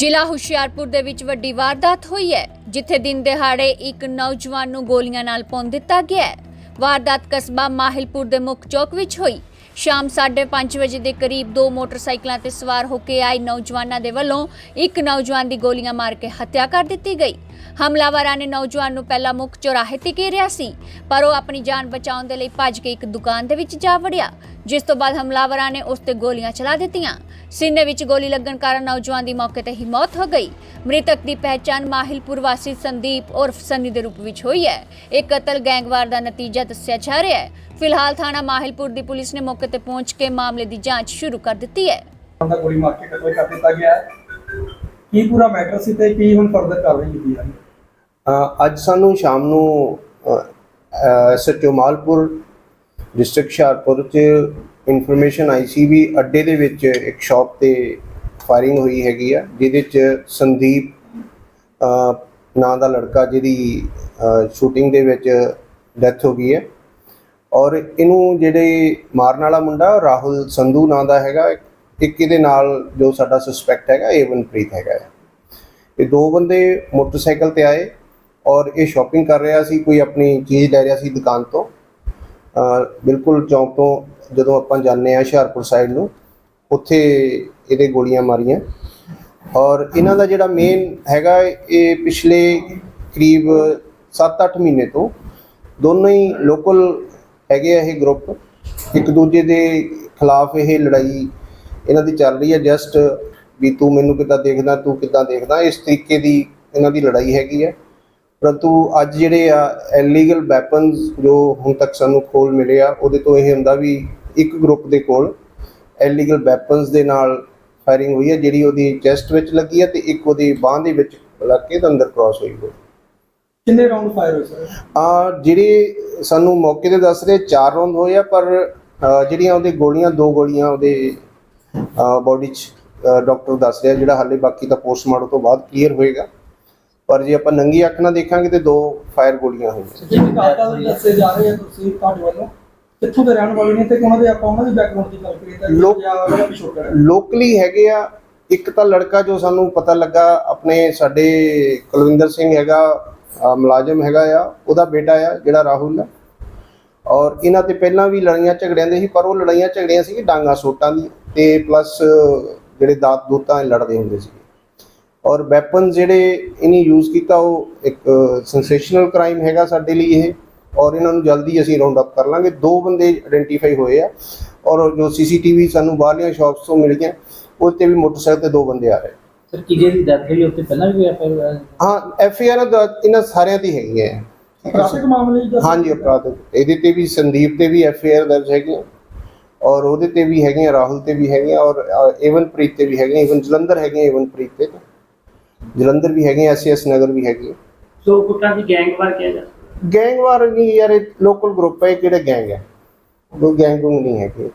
ਜ਼ਿਲ੍ਹਾ ਹੁਸ਼ਿਆਰਪੁਰ ਦੇ ਵਿੱਚ ਵੱਡੀ ਵਾਰਦਾਤ ਹੋਈ ਹੈ, ਜਿੱਥੇ ਦਿਨ ਦਿਹਾੜੇ ਇੱਕ ਨੌਜਵਾਨ ਨੂੰ ਗੋਲੀਆਂ ਨਾਲ ਭੁੰਨ ਦਿੱਤਾ ਗਿਆ ਹੈ। ਵਾਰਦਾਤ ਕਸਬਾ ਮਾਹਿਲਪੁਰ ਦੇ ਮੁੱਖ ਚੌਕ ਵਿੱਚ ਹੋਈ। ਸ਼ਾਮ 5:30 ਵਜੇ ਦੇ ਕਰੀਬ ਦੋ ਮੋਟਰਸਾਈਕਲਾਂ ਤੇ ਸਵਾਰ ਹੋ ਕੇ ਆਏ ਨੌਜਵਾਨਾਂ ਦੇ ਵੱਲੋਂ ਇੱਕ ਨੌਜਵਾਨ ਦੀ ਗੋਲੀਆਂ ਮਾਰ ਕੇ ਹੱਤਿਆ ਕਰ ਦਿੱਤੀ ਗਈ। ਹਮਲਾਵਰਾਂ ਨੇ ਨੌਜਵਾਨ ਨੂੰ ਪਹਿਲਾਂ ਮੁੱਖ ਚੌਰਾਹੇ ਤੇ ਘੇਰਿਆ ਸੀ, ਪਰ ਉਹ ਆਪਣੀ ਜਾਨ ਬਚਾਉਣ ਦੇ ਲਈ ਭੱਜ ਕੇ ਇੱਕ ਦੁਕਾਨ ਦੇ ਵਿੱਚ ਜਾ ਵੜਿਆ। ਜਿਸ ਤੋਂ ਬਾਅਦ ਹਮਲਾਵਰਾਂ ਨੇ ਉਸ ਤੇ ਗੋਲੀਆਂ ਚਲਾ ਦਿੱਤੀਆਂ। ਸੀਨੇ ਵਿੱਚ ਗੋਲੀ ਲੱਗਣ ਕਾਰਨ ਨੌਜਵਾਨ ਦੀ ਮੌਕੇ ਤੇ ਹੀ ਮੌਤ ਹੋ ਗਈ। ਮ੍ਰਿਤਕ ਦੀ ਪਹਿਚਾਣ ਮਾਹਿਲਪੁਰ ਵਾਸੀ ਸੰਦੀਪ ਉਰਫ ਸੰਨੀ ਦੇ ਰੂਪ ਵਿੱਚ ਹੋਈ ਹੈ। ਇਹ ਕਤਲ ਗੈਂਗਵਾਰ ਦਾ ਨਤੀਜਾ ਦੱਸਿਆ ਜਾ ਰਿਹਾ ਹੈ। ਫਿਲਹਾਲ ਥਾਣਾ ਮਾਹਿਲਪੁਰ ਦੀ ਪੁਲਿਸ ਨੇ ਮੌਕੇ ਤੇ ਪਹੁੰਚ ਕੇ ਮਾਮਲੇ ਦੀ ਜਾਂਚ ਸ਼ੁਰੂ ਕਰ ਦਿੱਤੀ ਹੈ। ਦਾ ਗੋਲੀ ਮਾਰ ਕੇ ਕਤਲ ਕਰ ਦਿੱਤਾ ਗਿਆ ਹੈ। ਕੀ ਪੂਰਾ ਮੈਟਰ ਸੀ ਤੇ ਕੀ ਹੁਣ ਫਰਦਰ ਜਾ ਰਹੀ ਹੈ? ਅ, ਅੱਜ ਸਾਨੂੰ ਸ਼ਾਮ ਨੂੰ ਸੱਚੋ ਮਾਲਪੁਰ ਡਿਸਟ੍ਰਿਕਟ ਹੁਸ਼ਿਆਰਪੁਰ ਚ ਇਨਫੋਰਮੇਸ਼ਨ ਆਈ ਸੀ ਵੀ ਅੱਡੇ ਦੇ ਵਿੱਚ ਇੱਕ ਸ਼ਾਪ ਤੇ ਫਾਇਰਿੰਗ ਹੋਈ ਹੈਗੀ ਆ, ਜਿਹਦੇ ਚ ਸੰਦੀਪ ਨਾਂ ਦਾ ਲੜਕਾ ਜਿਹਦੀ ਸ਼ੂਟਿੰਗ ਦੇ ਵਿੱਚ ਡੈਥ ਹੋ ਗਈ ਹੈ। ਔਰ ਇਹਨੂੰ ਜਿਹੜੇ ਮਾਰਨ ਵਾਲਾ ਮੁੰਡਾ, ਰਾਹੁਲ ਸੰਧੂ ਨਾਂ ਦਾ ਹੈਗਾ, ਇੱਕ ਇਹਦੇ ਨਾਲ ਜੋ ਸਾਡਾ ਸਸਪੈਕਟ ਹੈਗਾ ਏਵਨਪ੍ਰੀਤ ਹੈਗਾ ਇਹ ਦੋ ਬੰਦੇ ਮੋਟਰਸਾਈਕਲ ਤੇ ਆਏ ਔਰ ਇਹ ਸ਼ਾਪਿੰਗ ਕਰ ਰਿਹਾ ਸੀ, ਕੋਈ ਆਪਣੀ ਚੀਜ਼ ਲੈ ਰਿਹਾ ਸੀ ਦੁਕਾਨ ਤੋਂ। ਬਿਲਕੁਲ ਚੌਂਕ ਤੋਂ ਜਦੋਂ ਆਪਾਂ ਜਾਂਦੇ ਆ ਹੁਸ਼ਿਆਰਪੁਰ ਸਾਈਡ ਨੂੰ, ਉੱਥੇ ਇਹਦੇ ਗੋਲੀਆਂ ਮਾਰੀਆਂ। ਔਰ ਇਹਨਾਂ ਦਾ ਜਿਹੜਾ ਮੇਨ ਹੈਗਾ, ਇਹ ਪਿਛਲੇ ਕਰੀਬ 7-8 ਮਹੀਨੇ ਤੋਂ ਦੋਨੋਂ ਹੀ ਲੋਕਲ ਹੈਗੇ ਆ ਇਹ ਗਰੁੱਪ ਇੱਕ ਦੂਜੇ ਦੇ ਖਿਲਾਫ ਇਹ ਲੜਾਈ ਇਹਨਾਂ ਦੀ ਚੱਲ ਰਹੀ ਹੈ। ਜਸਟ ਵੀ ਤੂੰ ਮੈਨੂੰ ਕਿੱਦਾਂ ਦੇਖਦਾ, ਤੂੰ ਕਿੱਦਾਂ ਦੇਖਦਾ, ਇਸ ਤਰੀਕੇ ਦੀ ਇਹਨਾਂ ਦੀ ਲੜਾਈ ਹੈਗੀ ਹੈ। ਪਰੰਤੂ ਅੱਜ ਜਿਹੜੇ ਆ ਇਲੀਗਲ ਵੈਪਨਸ ਜੋ ਹੁਣ ਤੱਕ ਸਾਨੂੰ ਖੋਲ ਮਿਲੇ ਆ ਉਹਦੇ ਤੋਂ ਇਹ ਹੁੰਦਾ ਵੀ ਇੱਕ ਗਰੁੱਪ ਦੇ ਕੋਲ ਇਲੀਗਲ ਵੈਪਨਸ ਦੇ ਨਾਲ ਫਾਇਰਿੰਗ ਹੋਈ ਹੈ ਜਿਹੜੀ ਉਹਦੀ ਚੈਸਟ ਵਿੱਚ ਲੱਗੀ ਹੈ ਤੇ ਇੱਕ ਉਹਦੀ ਬਾਹ ਦੇ ਵਿੱਚ ਲੱਗ ਕੇ ਤੇ ਅੰਦਰ ਕ੍ਰਾਸ ਹੋਈ ਹੋਈ ਕਿੰਨੇ ਰਾਉਂਡ ਫਾਇਰ ਹੋਏ ਸਰ ਆ ਜਿਹੜੇ ਸਾਨੂੰ ਮੌਕੇ ਤੇ ਦੱਸ ਰਹੇ ਚਾਰ ਰੌਂਦ ਹੋਏ ਆ ਪਰ ਅ, ਜਿਹੜੀਆਂ ਉਹਦੇ ਗੋਲੀਆਂ ਦੋ ਗੋਲੀਆਂ ਉਹਦੇ ਬਾਡੀ 'ਚ ਡਾਕਟਰ ਦੱਸ ਰਿਹਾ ਜਿਹੜਾ ਹਾਲੇ ਬਾਕੀ ਤਾਂ ਪੋਸਟਮਾਰਟਮ ਤੋਂ ਬਾਅਦ ਕਲੀਅਰ ਹੋਏਗਾ। ਪਰ ਜੇ ਆਪਾਂ ਨੰਗੀ ਅੱਖ ਨਾਲ ਦੇਖਾਂਗੇ ਤੇ ਦੋ ਫਾਇਰ ਗੋਲੀਆਂ ਹੋਈਆਂ। ਜਿਵੇਂ ਕਾਤਲ ਦੱਸੇ ਜਾ ਰਹੇ ਆ ਤੁਸੀਂ ਤੁਹਾਡੇ ਵੱਲੋਂ ਕਿੱਥੋਂ ਦੇ ਰਹਿਣ ਵਾਲੇ ਨੇ ਤੇ ਉਹਨਾਂ ਦੇ ਆਪਾਂ ਉਹਨਾਂ ਦੀ ਬੈਕਗ੍ਰਾਉਂਡ ਦੀ ਗੱਲ ਕਰੀਏ ਤਾਂ ਲੋਕ- ਪਿਛੋਕੜ ਲੋਕਲੀ ਹੈਗੇ ਆ ਇੱਕ ਤਾਂ ਲੜਕਾ ਜੋ ਸਾਨੂੰ ਪਤਾ ਲੱਗਾ ਆਪਣੇ ਸਾਡੇ ਕੁਲਵਿੰਦਰ ਸਿੰਘ ਹੈਗਾ ਮੁਲਾਜ਼ਮ ਹੈਗਾ ਆ ਉਹਦਾ ਬੇਟਾ ਆ ਜਿਹੜਾ ਰਾਹੁਲ ਆ। ਔਰ ਇਹਨਾਂ ਤੇ ਪਹਿਲਾਂ ਵੀ ਲੜਾਈਆਂ ਝਗੜਿਆਂ ਦੇ ਸੀ ਪਰ ਉਹ ਲੜਾਈਆਂ ਝਗੜੀਆਂ ਸੀ ਡਾਂਗਾ ਸੋਟਾਂ ਦੀ ਤੇ ਪਲੱਸ ਜਿਹੜੇ ਦਾਤ ਦੂਤਾਂ ਲੜਦੇ ਹੁੰਦੇ ਸੀ। ਔਰ ਵੈਪਨ ਜਿਹੜੇ ਇਹਨੇ ਯੂਜ਼ ਕੀਤਾ ਉਹ ਇੱਕ ਸੈਂਸੇਸ਼ਨਲ ਕ੍ਰਾਈਮ ਹੈਗਾ ਸਾਡੇ ਲਈ ਇਹ। ਔਰ ਇਹਨਾਂ ਨੂੰ ਜਲਦੀ ਅਸੀਂ ਰਾਉਂਡ ਅਪ ਕਰ ਲਾਂਗੇ। ਦੋ ਬੰਦੇ ਆਇਡੈਂਟੀਫਾਈ ਹੋਏ ਆ। ਔਰ ਜੋ ਸੀਸੀਟੀਵੀ ਸਾਨੂੰ ਬਾਹਰਲੀਆਂ ਸ਼ਾਪਸ ਤੋਂ ਮਿਲ ਗਿਆ ਉਹ ਤੇ ਵੀ ਮੋਟਰਸਾਈਕਲ ਤੇ ਦੋ ਬੰਦੇ ਆ ਰਹੇ। ਸਰ ਕੀ ਜਿਹਦੀ ਡੈਥ ਹੋਈ? ਉੱਤੇ ਪਹਿਲਾਂ ਵੀ ਐਫਆਈਆਰ ਹਾਂ ਐਫ ਆਈ ਆਰ ਇਹਨਾਂ ਸਾਰਿਆਂ ਦੀ ਹੈਗੀਆਂ ਹੈ। ਅਪਰਾਧਿਕ ਮਾਮਲੇ ਜੀ ਹਾਂਜੀ ਅਪਰਾਧ ਇਹਦੇ ਤੇ ਵੀ ਸੰਦੀਪ ਤੇ ਵੀ ਐਫ ਆਈ ਆਰ ਦਰਜ ਹੈਗੀ ਹੈ ਔਰ ਉਹਦੇ ਤੇ ਵੀ ਹੈਗੀਆਂ ਰਾਹੁਲ ਤੇ ਵੀ ਹੈਗੀਆਂ। ਔਰ ਏਵਨਪ੍ਰੀਤ ਤੇ ਵੀ ਹੈਗੀਆਂ। ਈਵਨ ਜਲੰਧਰ ਹੈਗੀਆਂ ਏਵਨਪ੍ਰੀਤ ਤੇ। ਜਲੰਧਰ ਵੀ ਹੈਗੀਆਂ ਐਸ ਨਗਰ ਵੀ ਹੈਗੀ ਸੋ ਕੁੱਟਾਂ ਦੀ ਗੈਂਗਵਾਰ ਕਿਹਾ ਜਾ ਗੈਂਗ ਵਾਰ ਨਹੀਂ ਯਾਰ ਲੋਕਲ ਗਰੁੱਪ ਹੈ ਕਿਹੜੇ ਗੈਂਗ ਹੈ ਗੈਂਗ ਗੁੰਗ ਨਹੀਂ ਹੈਗੇ।